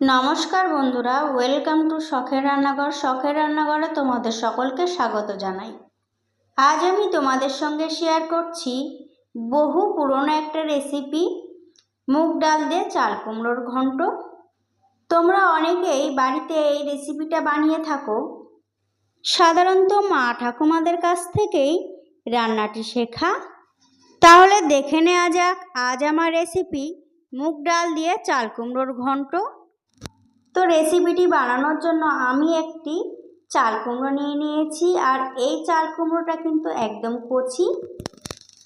নমস্কার বন্ধুরা, welcome to শখের রান্নাঘর। শখের রান্নাঘরে তোমাদের সকলকে স্বাগত জানাই। আজ আমি তোমাদের সঙ্গে শেয়ার করছি বহু পুরনো একটা রেসিপি মুগ ডাল দিয়ে চাল কুমড়োর ঘন্ট। তোমরা অনেকেই বাড়িতে এই রেসিপিটা বানিয়ে থাকো। সাধারণত মা ঠাকুমাদের কাছ থেকেই রান্নাটি শেখা। তাহলে দেখে নেওয়া যাক, আজ আমার রেসিপি মুগ ডাল দিয়ে চাল কুমড়োর ঘন্ট। তো রেসিপিটি বানানোর জন্য আমি একটি চাল কুমড়ো নিয়ে নিয়েছি আর এই চাল কুমড়োটা কিন্তু একদম কচি।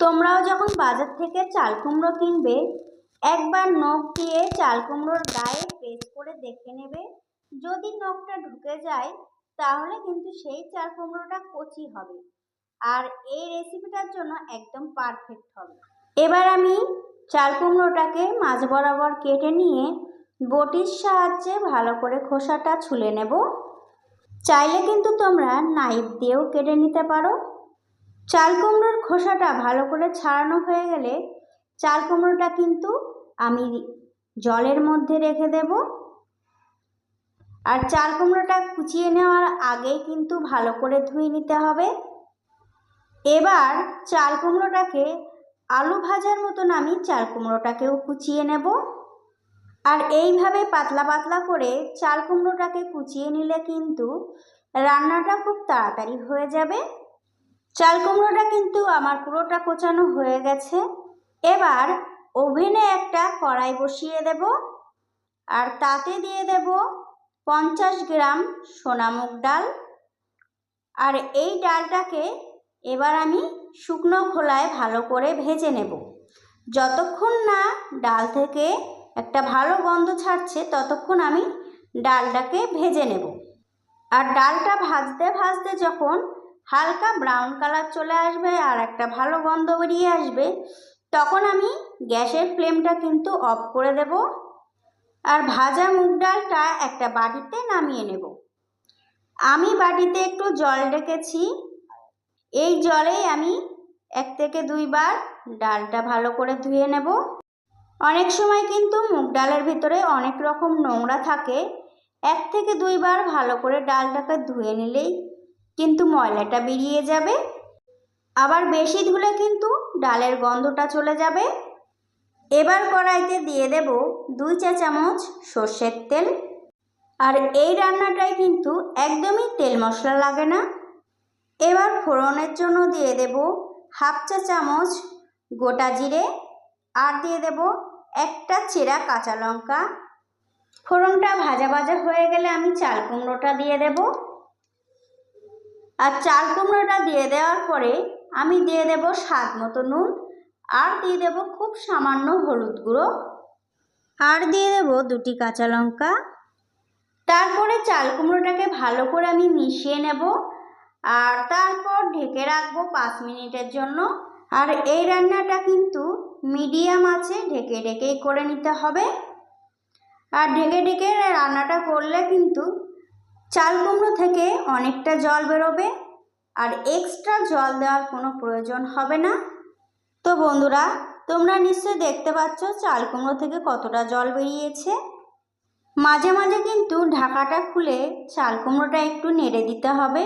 তোমরাও যখন বাজার থেকে চাল কুমড়ো কিনবে, একবার নখ দিয়ে চাল কুমড়োর গায়ে প্রেস করে দেখে নেবে। যদি নখটা ঢুকে যায়, তাহলে কিন্তু সেই চাল কুমড়োটা কচি হবে আর এই রেসিপিটার জন্য একদম পারফেক্ট হবে। এবার আমি চাল কুমড়োটাকে মাঝ বরাবর কেটে নিয়ে বটির সাহায্যে ভালো করে খোসাটা ছুলে নেব। চাইলে কিন্তু তোমরা নাইফ দিয়েও কেটে নিতে পারো। চাল কুমড়োর খোসাটা ভালো করে ছাড়ানো হয়ে গেলে চাল কুমড়োটা কিন্তু আমি জলের মধ্যে রেখে দেব। আর চাল কুমড়োটা কুচিয়ে নেওয়ার আগেই কিন্তু ভালো করে ধুয়ে নিতে হবে। এবার চাল কুমড়োটাকে আলু ভাজার মতন আমি চাল কুমড়োটাকেও কুচিয়ে নেব। আর এইভাবে পাতলা পাতলা করে চাল কুমড়োটাকে কুচিয়ে নিলে কিন্তু রান্নাটা খুব তাড়াতাড়ি হয়ে যাবে। চাল কুমড়োটা কিন্তু আমার পুরোটা কোচানো হয়ে গেছে। এবার ওভেনে একটা কড়াই বসিয়ে দেব আর তাতে দিয়ে দেব পঞ্চাশ গ্রাম সোনামুগ ডাল। আর এই ডালটাকে এবার আমি শুকনো খোলায় ভালো করে ভেজে নেব। যতক্ষণ না ডাল থেকে একটা ভালো গন্ধ ছাড়ছে, ততক্ষণ আমি ডালটাকে ভেজে নেব। আর ডালটা ভাজতে ভাজতে যখন হালকা ব্রাউন কালার চলে আসবে আর একটা ভালো গন্ধ বেরিয়ে আসবে, তখন আমি গ্যাসের ফ্লেমটা কিন্তু অফ করে দেব আর ভাজা মুগ ডালটা একটা বাটিতে নামিয়ে নেব। আমি বাটিতে একটু জল রেখেছি। এই জলেই আমি এক থেকে দুইবার ডালটা ভালো করে ধুয়ে নেব। অনেক সময় কিন্তু মুগ ডালের ভিতরে অনেক রকম নোংরা থাকে। এক থেকে দুইবার ভালো করে ডালটাকে ধুয়ে নিলেই কিন্তু ময়লাটা বেরিয়ে যাবে। আবার বেশি ধুলে কিন্তু ডালের গন্ধটা চলে যাবে। এবার কড়াইতে দিয়ে দেব দুই চা চামচ সর্ষের তেল। আর এই রান্নাটায় কিন্তু একদমই তেল মশলা লাগে না। এবার ফোড়নের জন্য দিয়ে দেব হাফ চা চামচ গোটা জিরে। আর দিয়ে দেব একটা চেরা কাঁচা লঙ্কা। ফোড়নটা ভাজা ভাজা হয়ে গেলে আমি চাল কুমড়োটা দিয়ে দেব। আর চাল কুমড়োটা দিয়ে দেওয়ার পরে আমি দিয়ে দেব স্বাদ মতো নুন আর দিয়ে দেব খুব সামান্য হলুদ গুঁড়ো। আর দিয়ে দেব দুটি কাঁচা লঙ্কা। তারপরে চাল কুমড়োটাকে ভালো করে আমি মিশিয়ে নেব। আর তারপর ঢেকে রাখব পাঁচ মিনিটের জন্য। আর এই রান্নাটা কিন্তু মিডিয়াম আছে, ঢেকে ঢেকেই করে নিতে হবে। আর ঢেকে ঢেকে রান্নাটা করলে কিন্তু চাল কুমড়ো থেকে অনেকটা জল বেরোবে, আর এক্সট্রা জল দেওয়ার কোনো প্রয়োজন হবে না। তো বন্ধুরা, তোমরা নিশ্চয়ই দেখতে পাচ্ছ চাল কুমড়ো থেকে কতটা জল বেরিয়েছে। মাঝে মাঝে কিন্তু ঢাকাটা খুলে চাল কুমড়োটা একটু নেড়ে দিতে হবে।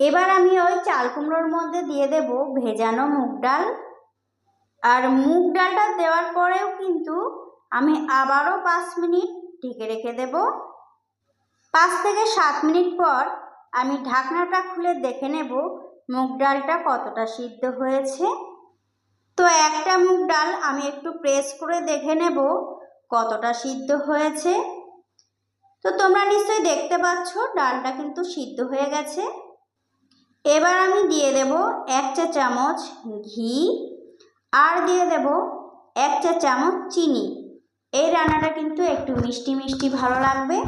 এবার আমি ওই চাল কুমড়োর মধ্যে দিয়ে দেব ভেজানো মুগ ডাল। আর মুগ ডালটা দেওয়ার পরেও কিন্তু আমি আবারও পাঁচ মিনিট ঢেকে রেখে দেব। পাঁচ থেকে সাত মিনিট পর আমি ঢাকনাটা খুলে দেখে নেব মুগ ডালটা কতটা সিদ্ধ হয়েছে। তো একটা মুগ ডাল আমি একটু প্রেস করে দেখে নেব কতটা সিদ্ধ হয়েছে। তো তোমরা নিশ্চয়ই দেখতে পাচ্ছ ডালটা কিন্তু সিদ্ধ হয়ে গেছে। এবার আমি দিয়ে দেব এক চা চামচ ঘি। আর দিয়ে দেব এক চা চামচ চিনি। এই রান্নাটা কিন্তু একটু মিষ্টি মিষ্টি ভালো লাগবে।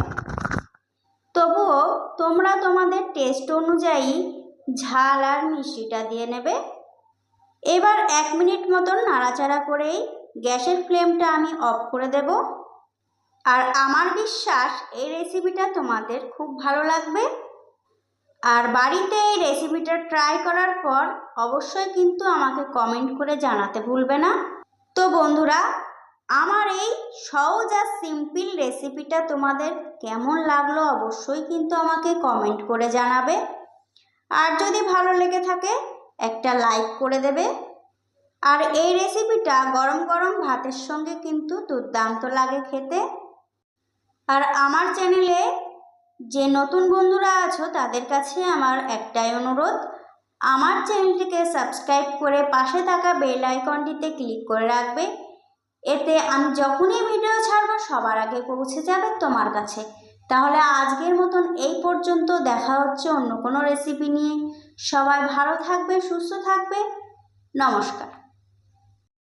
তবুও তোমরা তোমাদের টেস্ট অনুযায়ী ঝাল আর মিষ্টিটা দিয়ে নেবে। এবার এক মিনিট মতন নাড়াচাড়া করেই গ্যাসের ফ্লেমটা আমি অফ করে দেব। আর আমার বিশ্বাস এই রেসিপিটা তোমাদের খুব ভালো লাগবে। আর বাড়িতে এই রেসিপিটা ট্রাই করার পর অবশ্যই কিন্তু আমাকে কমেন্ট করে জানাতে ভুলবে না। তো বন্ধুরা, আমার এই সহজ আর সিম্পল রেসিপিটা তোমাদের কেমন লাগল অবশ্যই কিন্তু আমাকে কমেন্ট করে জানাবে। আর যদি ভালো লেগে থাকে, একটা লাইক করে দেবে। আর এই রেসিপিটা গরম গরম ভাতের সঙ্গে কিন্তু দুর্দান্ত লাগে খেতে। আর আমার চ্যানেলে যে নতুন বন্ধুরা আছো, তাদের কাছে আমার একটাই অনুরোধ। আমার চ্যানেলটিকে সাবস্ক্রাইব করে পাশে থাকা বেল আইকনটিতে ক্লিক করে রাখবে। এতে আমি যখনই ভিডিও ছাড়বো, সবার আগে পৌঁছে যাবে তোমার কাছে। তাহলে আজকের মতন এই পর্যন্ত দেখা হচ্ছে অন্য কোনো রেসিপি নিয়ে। সবাই ভালো থাকবে, সুস্থ থাকবে। নমস্কার।